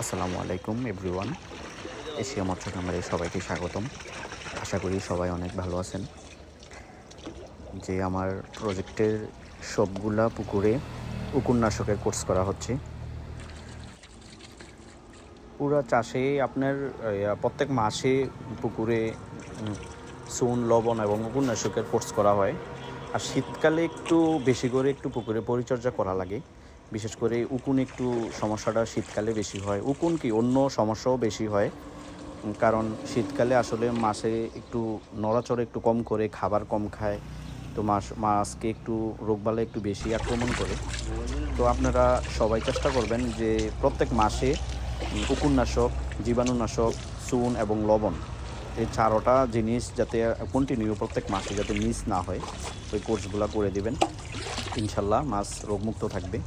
আসসালামু আলাইকুম everyone Asia মৎস্য খামারে সবাইকে স্বাগতম। আশা করি সবাই অনেক ভালো আছেন। যে আমার প্রজেক্টের সবগুলা পুকুরে উকুন্নাশকের কোর্স করা হচ্ছে। পুরা চাষে আপনার প্রত্যেক মাসে পুকুরে চুন, লবণ এবং উপন্যাসকের কোর্স করা হয়। আর শীতকালে একটু বেশি করে একটু পুকুরে পরিচর্যা করা লাগে। বিশেষ করে উকুন একটু সমস্যাটা শীতকালে বেশি হয়। উকুন কি অন্য সমস্যাও বেশি হয়। কারণ শীতকালে আসলে মাছে একটু নড়াচড়া একটু কম করে, খাবার কম খায়। তো মাছ মাছকে একটু রোগবালা একটু বেশি আক্রমণ করে। তো আপনারা সবাই চেষ্টা করবেন যে প্রত্যেক মাসে উকুননাশক, জীবাণুনাশক, চুন এবং লবণ এই চারোটা জিনিস যাতে কন্টিনিউ প্রত্যেক মাসে যাতে মিস না হয়, ওই কোর্সগুলো করে দেবেন। ইনশাল্লাহ মাছ রোগমুক্ত থাকবে।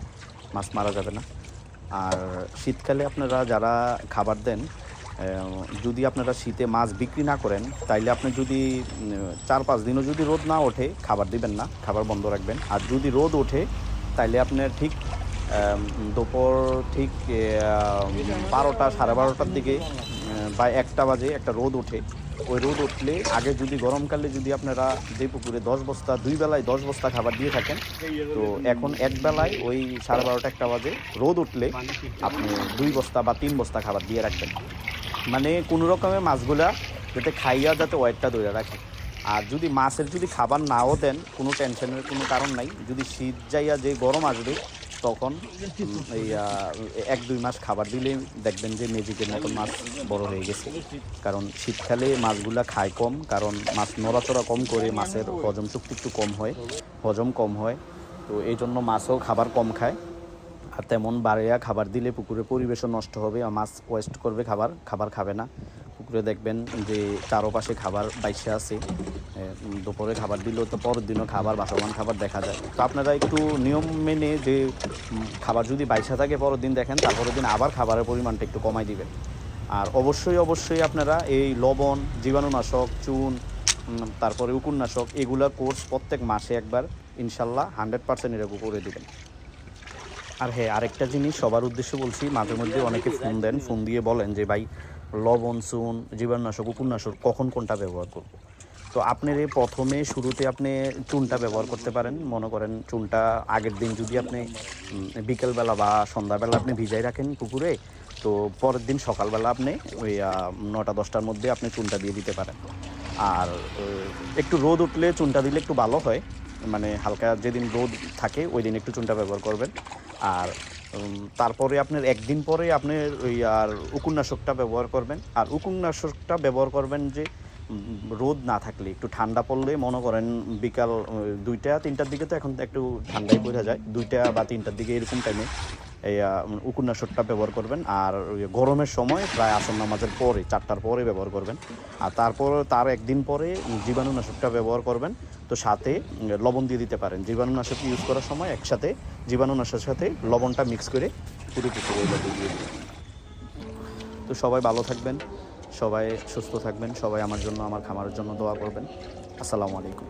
মাছ মারা যাবে না। আর শীতকালে আপনারা যারা খাবার দেন যদি আপনারা শীতে মাছ বিক্রি না করেন, তাইলে আপনি যদি চার পাঁচ দিনও যদি রোদ না ওঠে, খাবার দিবেন না, খাবার বন্ধ রাখবেন। আর যদি রোদ ওঠে, তাইলে আপনার ঠিক দুপুর ঠিক বারোটা সাড়ে বারোটার দিকে বা একটা বাজে একটা রোদ ওঠে। ওই রোদ উঠলে আগে যদি গরমকালে যদি আপনারা যে পুকুরে দশ বস্তা, দুই বেলায় দশ বস্তা খাবার দিয়ে থাকেন, তো এখন এক বেলায় ওই সাড়ে বারোটা, একটা বাজে রোদ উঠলে আপনি দুই বস্তা বা তিন বস্তা খাবার দিয়ে রাখবেন। মানে কোনো রকমের মাছগুলা যাতে খাইয়া যাতে ওয়েটটা ধরে রাখে। আর যদি মাছের যদি খাবার নাও দেন, কোনো টেনশনের কোনো কারণ নাই। যদি শীত যাইয়া যে গরম আসবে তখন এই এক দুই মাস খাবার দিলে দেখবেন যে মেজিকের মতন মাছ বড় হয়ে গেছে। কারণ শীতকালে মাছগুলা খায় কম, কারণ মাছ নড়াচড়া কম করে মাছের হজম শক্তি একটু কম হয়, হজম কম হয়। তো এই জন্য মাছও খাবার কম খায়। আর তেমন বাড়িয়া খাবার দিলে পুকুরে পরিবেশও নষ্ট হবে, আর মাছ ওয়েস্ট করবে, খাবার খাবার খাবে না। পুকুরে দেখবেন যে চারোপাশে খাবার বাইসে আছে। দুপুরে খাবার দিলেও তো পরের দিনও খাবার, বাসমান খাবার দেখা যায়। তো আপনারা একটু নিয়ম মেনে যে খাবার যদি বাইসা থাকে পরের দিন দেখেন তারপরের দিন আবার খাবারের পরিমাণটা একটু কমাই দিবেন। আর অবশ্যই অবশ্যই আপনারা এই লবণ, জীবাণুনাশক, চুন তারপরে উকুননাশক, এগুলা কোর্স প্রত্যেক মাসে একবার, ইনশাল্লাহ হান্ড্রেড পার্সেন্ট এরকম করে দিবেন। আর হ্যাঁ আরেকটা জিনিস সবার উদ্দেশ্যে বলছি, মাঝে মধ্যে অনেকে ফোন দেন, ফোন দিয়ে বলেন যে, ভাই লবণ, চুন, জীবাণুনাশক উপন্যাসক কখন কোনটা ব্যবহার করব? তো আপনার এই প্রথমে শুরুতে আপনি চুনটা ব্যবহার করতে পারেন। মনে করেন চুনটা আগের দিন যদি আপনি বিকেলবেলা বা সন্ধ্যাবেলা আপনি ভিজাই রাখেন পুকুরে, তো পরের দিন সকালবেলা আপনি ওই নটা, দশটার মধ্যে আপনি চুনটা দিয়ে দিতে পারেন। আর একটু রোদ উঠলে চুনটা দিলে একটু ভালো হয়। মানে হালকা যেদিন রোদ থাকে ওই দিন একটু চুনটা ব্যবহার করবেন। আর তারপরে আপনার একদিন পরে আপনি ওই আর উকুন্নাশকটা ব্যবহার করবেন। আর উকুন্নাশকটা ব্যবহার করবেন যে রোদ না থাকলে, একটু ঠান্ডা পড়লে মনে করেন বিকাল দুইটা, তিনটার দিকে তো এখন একটু ঠান্ডাই বোঝা যায়, দুইটা বা তিনটার দিকে এরকম টাইমে এই উকুন্নাশকটা ব্যবহার করবেন। আর গরমের সময় প্রায় আসন নামাজের পরে, চারটার পরে ব্যবহার করবেন। আর তারপর, তার একদিন পরে জীবাণুনাশকটা ব্যবহার করবেন। তো সাথে লবণ দিয়ে দিতে পারেন। জীবাণুনাশক ইউজ করার সময় একসাথে জীবাণুনাশকের সাথে লবণটা মিক্স করে পুরো পুকুরে তো সবাই ভালো থাকবেন, সবাই সুস্থ থাকবেন, সবাই আমার জন্য, আমার খামারের জন্য দোয়া করবেন। আসসালামু আলাইকুম।